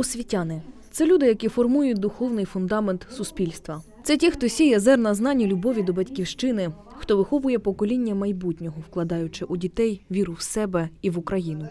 Освітяни це люди, які формують духовний фундамент суспільства. Це ті, хто сіє зерна знань і любові до батьківщини, хто виховує покоління майбутнього, вкладаючи у дітей віру в себе і в Україну.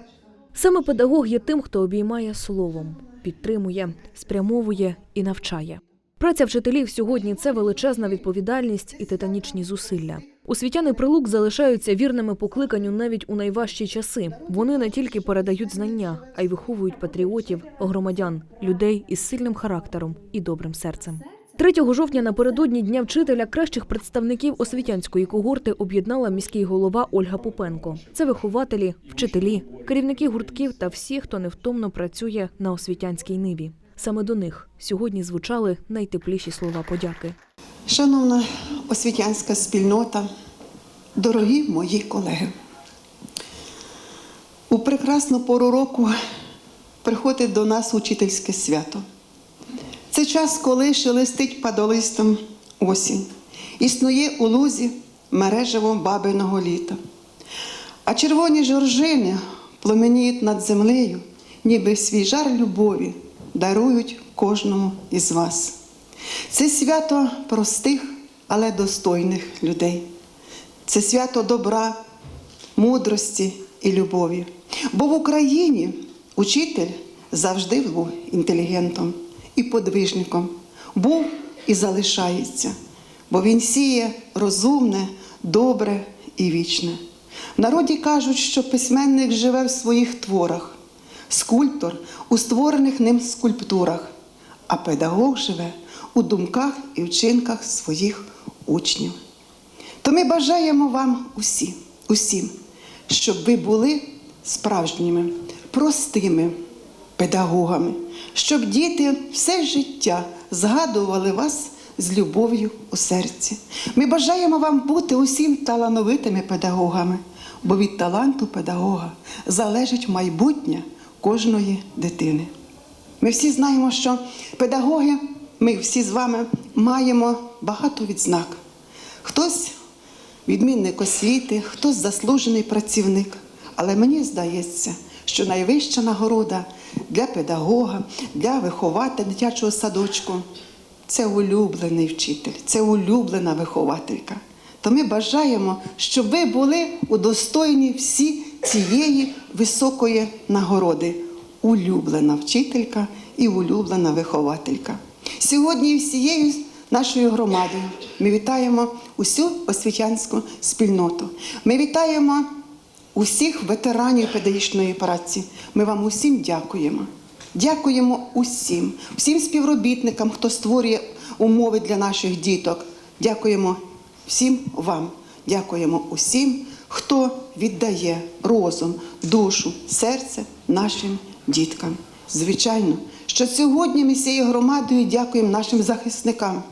Саме педагог є тим, хто обіймає словом, підтримує, спрямовує і навчає. Праця вчителів сьогодні це величезна відповідальність і титанічні зусилля. Освітяни прилук залишаються вірними покликанню навіть у найважчі часи. Вони не тільки передають знання, а й виховують патріотів, громадян, людей із сильним характером і добрим серцем. 3 жовтня напередодні Дня вчителя кращих представників освітянської когорти об'єднала міський голова Ольга Попенко. Це вихователі, вчителі, керівники гуртків та всі, хто невтомно працює на освітянській ниві. Саме до них сьогодні звучали найтепліші слова подяки. Шановна освітянська спільнота, дорогі мої колеги, у прекрасну пору року приходить до нас учительське свято. Це час, коли шелестить падолистом осінь, існує у лузі мережево бабиного літа. А червоні жоржини пламеніють над землею, ніби свій жар любові дарують кожному із вас. Це свято простих, але достойних людей. Це свято добра, мудрості і любові. Бо в Україні учитель завжди був інтелігентом і подвижником, був і залишається, бо він сіє розумне, добре і вічне. В народі кажуть, що письменник живе в своїх творах, скульптор у створених ним скульптурах, а педагог живе у думках і вчинках своїх учнів. То ми бажаємо вам усі, усім, щоб ви були справжніми, простими педагогами, щоб діти все життя згадували вас з любов'ю у серці. Ми бажаємо вам бути усім талановитими педагогами, бо від таланту педагога залежить майбутнє кожної дитини. Ми всі знаємо, що педагоги, ми всі з вами маємо багато відзнак. Хтось відмінник освіти, хтось заслужений працівник. Але мені здається, що найвища нагорода для педагога, для вихователя дитячого садочку це улюблений вчитель, це улюблена вихователька. То ми бажаємо, щоб ви були удостоєні всі цієї високої нагороди. Улюблена вчителька і улюблена вихователька. Сьогодні всією нашою громадою ми вітаємо усю освітянську спільноту. Ми вітаємо усіх ветеранів педагогічної праці. Ми вам усім дякуємо. Дякуємо усім, всім співробітникам, хто створює умови для наших діток. Дякуємо всім вам. Дякуємо усім, хто віддає розум, душу, серце нашим діткам. Звичайно, що сьогодні ми всією громадою дякуємо нашим захисникам,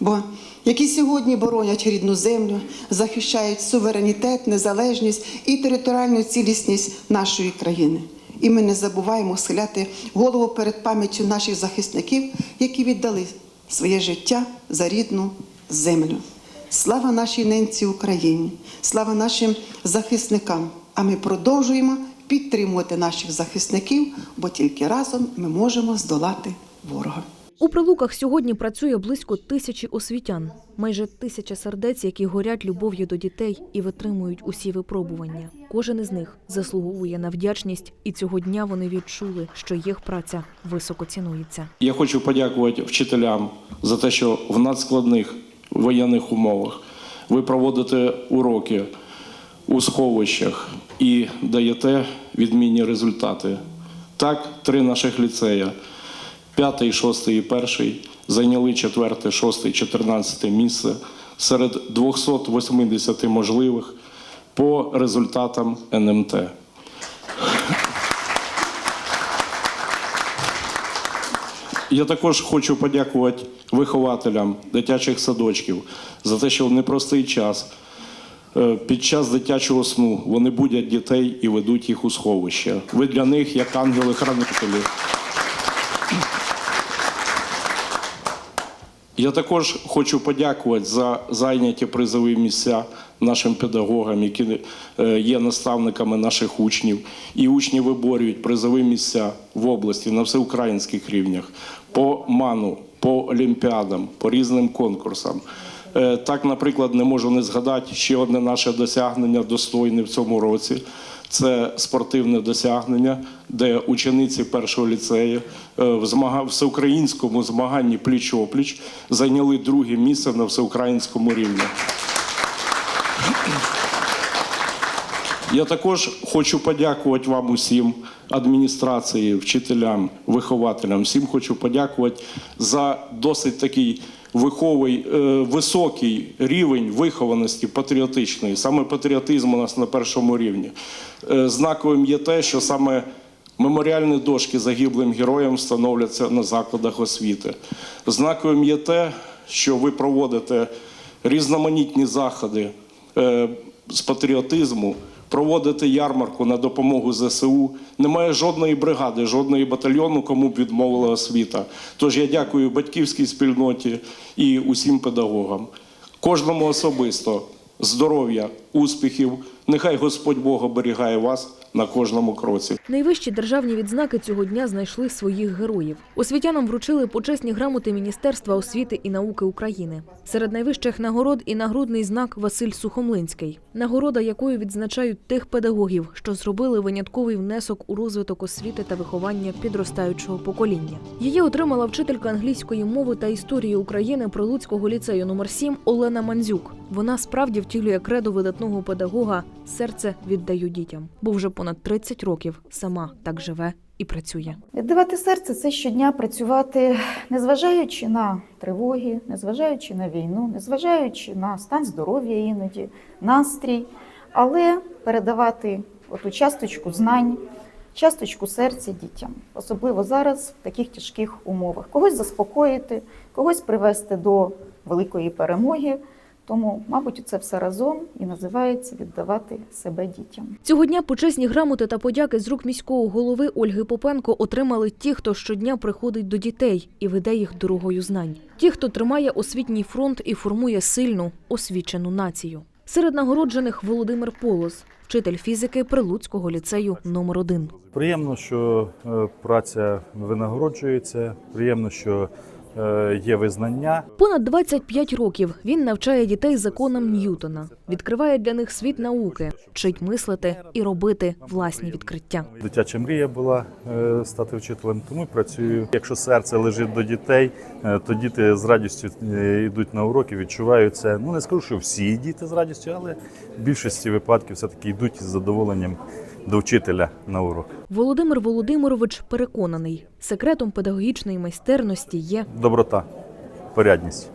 бо які сьогодні боронять рідну землю, захищають суверенітет, незалежність і територіальну цілісність нашої країни. І ми не забуваємо схиляти голову перед пам'яттю наших захисників, які віддали своє життя за рідну землю. Слава нашій ненці Україні, слава нашим захисникам. А ми продовжуємо підтримувати наших захисників, бо тільки разом ми можемо здолати ворога. У прилуках сьогодні працює близько тисячі освітян, майже тисяча сердець, які горять любов'ю до дітей і витримують усі випробування. Кожен із них заслуговує на вдячність, і цього дня вони відчули, що їх праця високо цінується. Я хочу подякувати вчителям за те, що в надскладних воєнних умовах ви проводите уроки у сховищах і даєте відмінні результати. Так, три наших ліцея, п'ятий, шостий і перший, зайняли четверте, шосте, чотирнадцяте місце серед 280 можливих по результатам НМТ. Я також хочу подякувати вихователям дитячих садочків за те, що в непростий час е, під час дитячого сну вони будять дітей і ведуть їх у сховище. Ви для них як ангели-хранителі. Я також хочу подякувати за зайняті призові місця нашим педагогам, які е, є наставниками наших учнів. І учні виборюють призові місця в області на всеукраїнських рівнях по ману, по олімпіадам, по різним конкурсам. Е, Так, наприклад, не можу не згадати ще одне наше досягнення достойне в цьому році. Це спортивне досягнення, де учениці першого ліцею е, в змага- всеукраїнському змаганні пліч-опліч зайняли друге місце на всеукраїнському рівні. Я також хочу подякувати вам усім, адміністрації, вчителям, вихователям. Всім хочу подякувати за досить такий виховий, е, високий рівень вихованості патріотичної. Саме патріотизм у нас на першому рівні. Е, знаковим є те, що саме меморіальні дошки загиблим героям встановляться на закладах освіти. Знаковим є те, що ви проводите різноманітні заходи з патріотизму, проводити ярмарку на допомогу ЗСУ. Немає жодної бригади, жодної батальйону, кому б відмовила освіта. Тож я дякую батьківській спільноті і усім педагогам. Кожному особисто здоров'я, успіхів. Нехай Господь Бог оберігає вас на кожному кроці. Найвищі державні відзнаки цього дня знайшли своїх героїв. Освітянам вручили почесні грамоти Міністерства освіти і науки України. Серед найвищих нагород і нагрудний знак Василь Сухомлинський, нагорода якою відзначають тих педагогів, що зробили винятковий внесок у розвиток освіти та виховання підростаючого покоління. Її отримала вчителька англійської мови та історії України Прилуцького ліцею номер 7 Олена Мандзюк. Вона справді втілює кредо видатного педагога серце віддаю дітям, бо вже понад 30 років сама так живе і працює. Віддавати серце це щодня працювати, незважаючи на тривоги, незважаючи на війну, незважаючи на стан здоров'я іноді, настрій, але передавати оту часточку знань, часточку серця дітям, особливо зараз в таких тяжких умовах. Когось заспокоїти, когось привести до великої перемоги. Тому, мабуть, це все разом і називається віддавати себе дітям. Цього дня почесні грамоти та подяки з рук міського голови Ольги Попенко отримали ті, хто щодня приходить до дітей і веде їх дорогою знань. Ті, хто тримає освітній фронт і формує сильну, освічену націю. Серед нагороджених Володимир Полос, вчитель фізики Прилуцького ліцею номер 1 Приємно, що е, праця винагороджується. Приємно, що є визнання. Понад 25 років він навчає дітей законам Ньютона, відкриває для них світ науки, вчить мислити і робити власні відкриття. Дитяча мрія була е, стати вчителем, тому працюю. Якщо серце лежить до дітей, е, то діти з радістю е, йдуть на уроки, відчувають це. Ну не скажу, що всі діти з радістю, але в більшості випадків все-таки йдуть із задоволенням до вчителя на урок. Володимир Володимирович переконаний, секретом педагогічної майстерності є Доброта, порядність.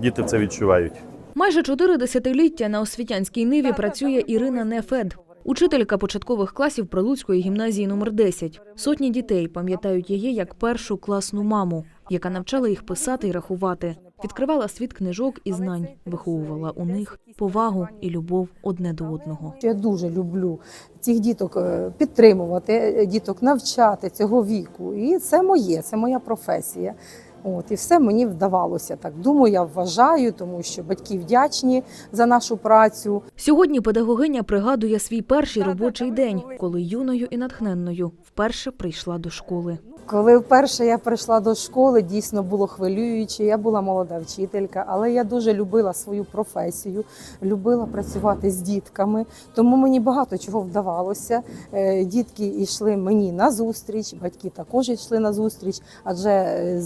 Діти це відчувають. майже чотири десятиліття на освітянській ниві працює Ірина Нефед. Учителька початкових класів Прилуцької гімназії номер 10. Сотні дітей пам'ятають її як першу класну маму, яка навчала їх писати і рахувати, відкривала світ книжок і знань, виховувала у них повагу і любов одне до одного. Я дуже люблю цих діток е, підтримувати, е, діток навчати цього віку. І це моє, це моя професія. От і все мені вдавалося. Так думаю, я вважаю, тому що батьки вдячні за нашу працю. Сьогодні педагогиня пригадує свій перший робочий день, коли юною і натхненною вперше прийшла до школи. Коли вперше я прийшла до школи, дійсно було хвилююче. Я була молода вчителька, але я дуже любила свою професію, любила працювати з дітками. Тому мені багато чого вдавалося. Е, Дітки йшли мені на зустріч, батьки також йшли на зустріч, адже е,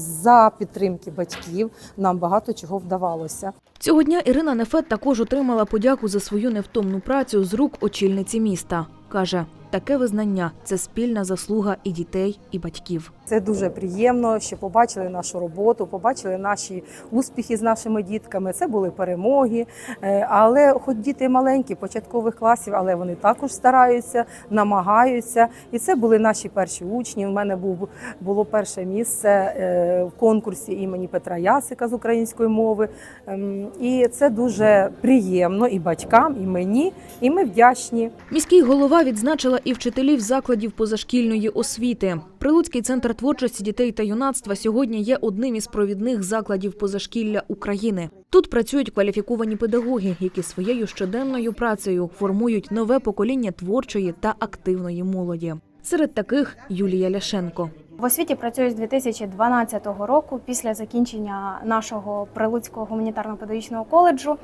підтримки батьків нам багато чого вдавалося. Цього дня Ірина Нефет також отримала подяку за свою невтомну працю з рук очільниці міста. Каже, таке визнання це спільна заслуга і дітей, і батьків. Це дуже приємно, що побачили нашу роботу, побачили наші успіхи з нашими дітками. Це були перемоги. Е, Але хоч діти маленькі, початкових класів, але вони також стараються, намагаються. І це були наші перші учні. У мене був було перше місце е, в конкурсі імені Петра Ясика з української мови. Ем, І це дуже приємно і батькам, і мені. І ми вдячні. Міський голова відзначила і вчителів закладів позашкільної освіти. Прилуцький центр творчості дітей та юнацтва сьогодні є одним із провідних закладів позашкілля України. Тут працюють кваліфіковані педагоги, які своєю щоденною працею формують нове покоління творчої та активної молоді. Серед таких Юлія Ляшенко. В освіті працюю з 2012 року. Після закінчення нашого Прилуцького гуманітарно-педагогічного коледжу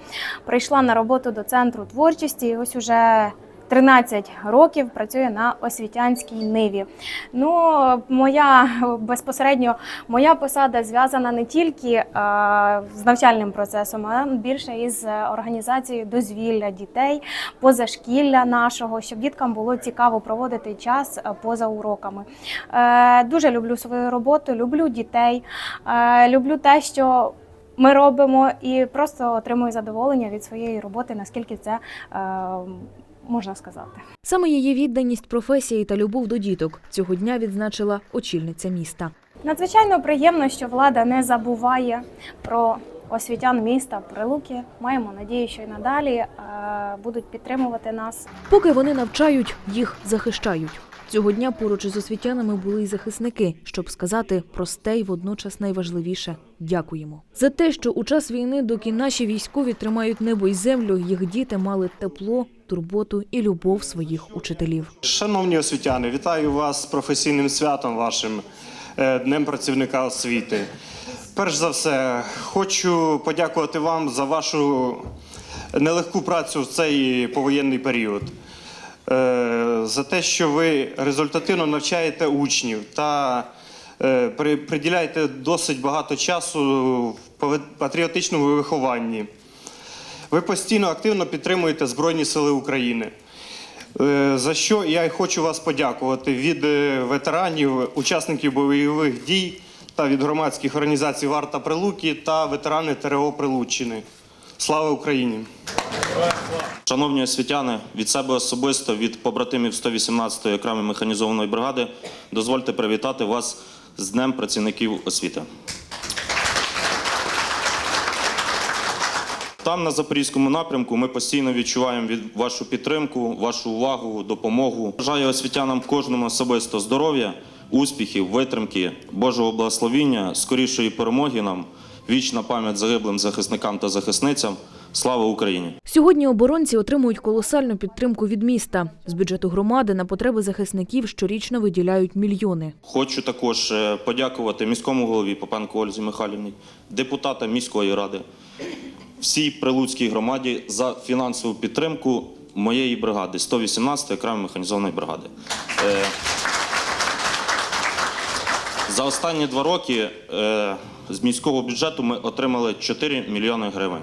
прийшла на роботу до центру творчості. І ось уже 13 років працюю на освітянській ниві. Ну, моя безпосередньо моя посада зв'язана не тільки е, з навчальним процесом, а більше із організацією дозвілля дітей, позашкілля нашого, щоб діткам було цікаво проводити час е, поза уроками. Е, Дуже люблю свою роботу, люблю дітей, е, люблю те, що ми робимо, і просто отримую задоволення від своєї роботи, наскільки це е, можна сказати. Саме її відданість професії та любов до діток цього дня відзначила очільниця міста. Надзвичайно приємно, що влада не забуває про освітян міста Прилуки. Маємо надію, що й надалі е, будуть підтримувати нас. Поки вони навчають, їх захищають. Цього дня поруч із освітянами були й захисники, щоб сказати просте й водночас найважливіше дякуємо за те, що у час війни, доки наші військові тримають небо й землю, їх діти мали тепло, турботу і любов своїх учителів. Шановні освітяни, вітаю вас з професійним святом вашим е, Днем працівника освіти. Перш за все, хочу подякувати вам за вашу нелегку працю в цей повоєнний період. Е, За те, що ви результативно навчаєте учнів та е, приділяєте досить багато часу в патріотичному вихованні. Ви постійно активно підтримуєте Збройні Сили України. Е, За що я й хочу вас подякувати від ветеранів, учасників бойових дій та від громадських організацій Варта Прилуки та ветерани ТРО Прилуччини. Слава Україні! Шановні освітяни, від себе особисто, від побратимів 118-ї окремої механізованої бригади, дозвольте привітати вас з Днем працівників освіти. Там, на Запорізькому напрямку, ми постійно відчуваємо від вашу підтримку, вашу увагу, допомогу. Бажаю освітянам кожному особисто здоров'я, успіхів, витримки, Божого благословіння, скорішої перемоги нам, вічна пам'ять загиблим захисникам та захисницям. Слава Україні! Сьогодні оборонці отримують колосальну підтримку від міста. З бюджету громади на потреби захисників щорічно виділяють мільйони. Хочу також е, подякувати міському голові Попенко Ользі Михайлівні, депутатам міської ради, всій прилуцькій громаді за фінансову підтримку моєї бригади 118-ї окремої механізованої бригади. За останні два роки е, з міського бюджету ми отримали 4 мільйони гривень.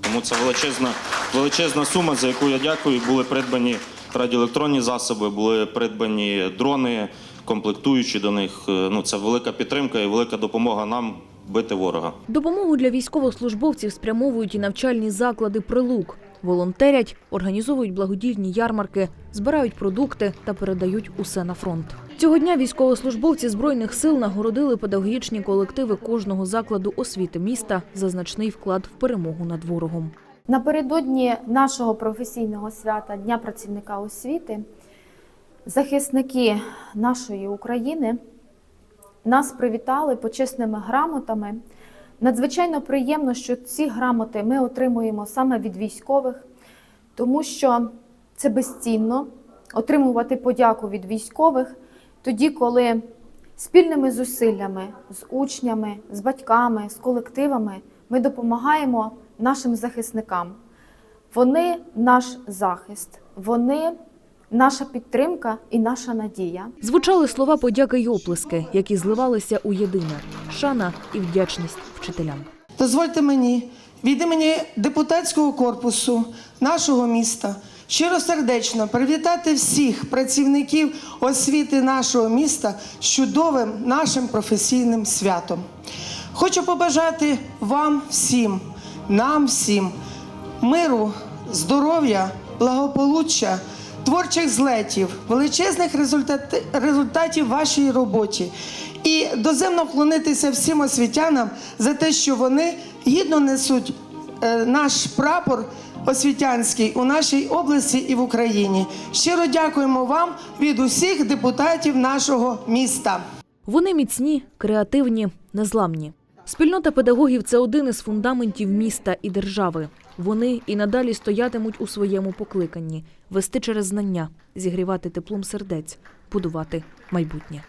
Тому це величезна, величезна сума, за яку я дякую. Були придбані радіоелектронні засоби, були придбані дрони, комплектуючі до них. Е, Ну, це велика підтримка і велика допомога нам бити ворога. Допомогу для військовослужбовців спрямовують і навчальні заклади прилук. Волонтерять, організовують благодійні ярмарки, збирають продукти та передають усе на фронт. Цього дня військовослужбовці збройних сил нагородили педагогічні колективи кожного закладу освіти міста за значний вклад в перемогу над ворогом. Напередодні нашого професійного свята Дня працівника освіти захисники нашої України нас привітали почесними грамотами. Надзвичайно приємно, що ці грамоти ми отримуємо саме від військових, тому що це безцінно отримувати подяку від військових тоді, коли спільними зусиллями з учнями, з батьками, з колективами ми допомагаємо нашим захисникам. Вони наш захист, вони наша підтримка і наша надія. Звучали слова подяки й оплески, які зливалися у єдине шана і вдячність вчителям. Дозвольте мені від імені депутатського корпусу нашого міста щиросердечно привітати всіх працівників освіти нашого міста з чудовим нашим професійним святом. Хочу побажати вам всім, нам всім миру, здоров'я, благополуччя, творчих злетів, величезних результатів вашій роботі. І доземно вклонитися всім освітянам за те, що вони гідно несуть е, наш прапор освітянський у нашій області і в Україні. Щиро дякуємо вам від усіх депутатів нашого міста. Вони міцні, креативні, незламні. Спільнота педагогів це один із фундаментів міста і держави. Вони і надалі стоятимуть у своєму покликанні вести через знання, зігрівати теплом сердець, будувати майбутнє.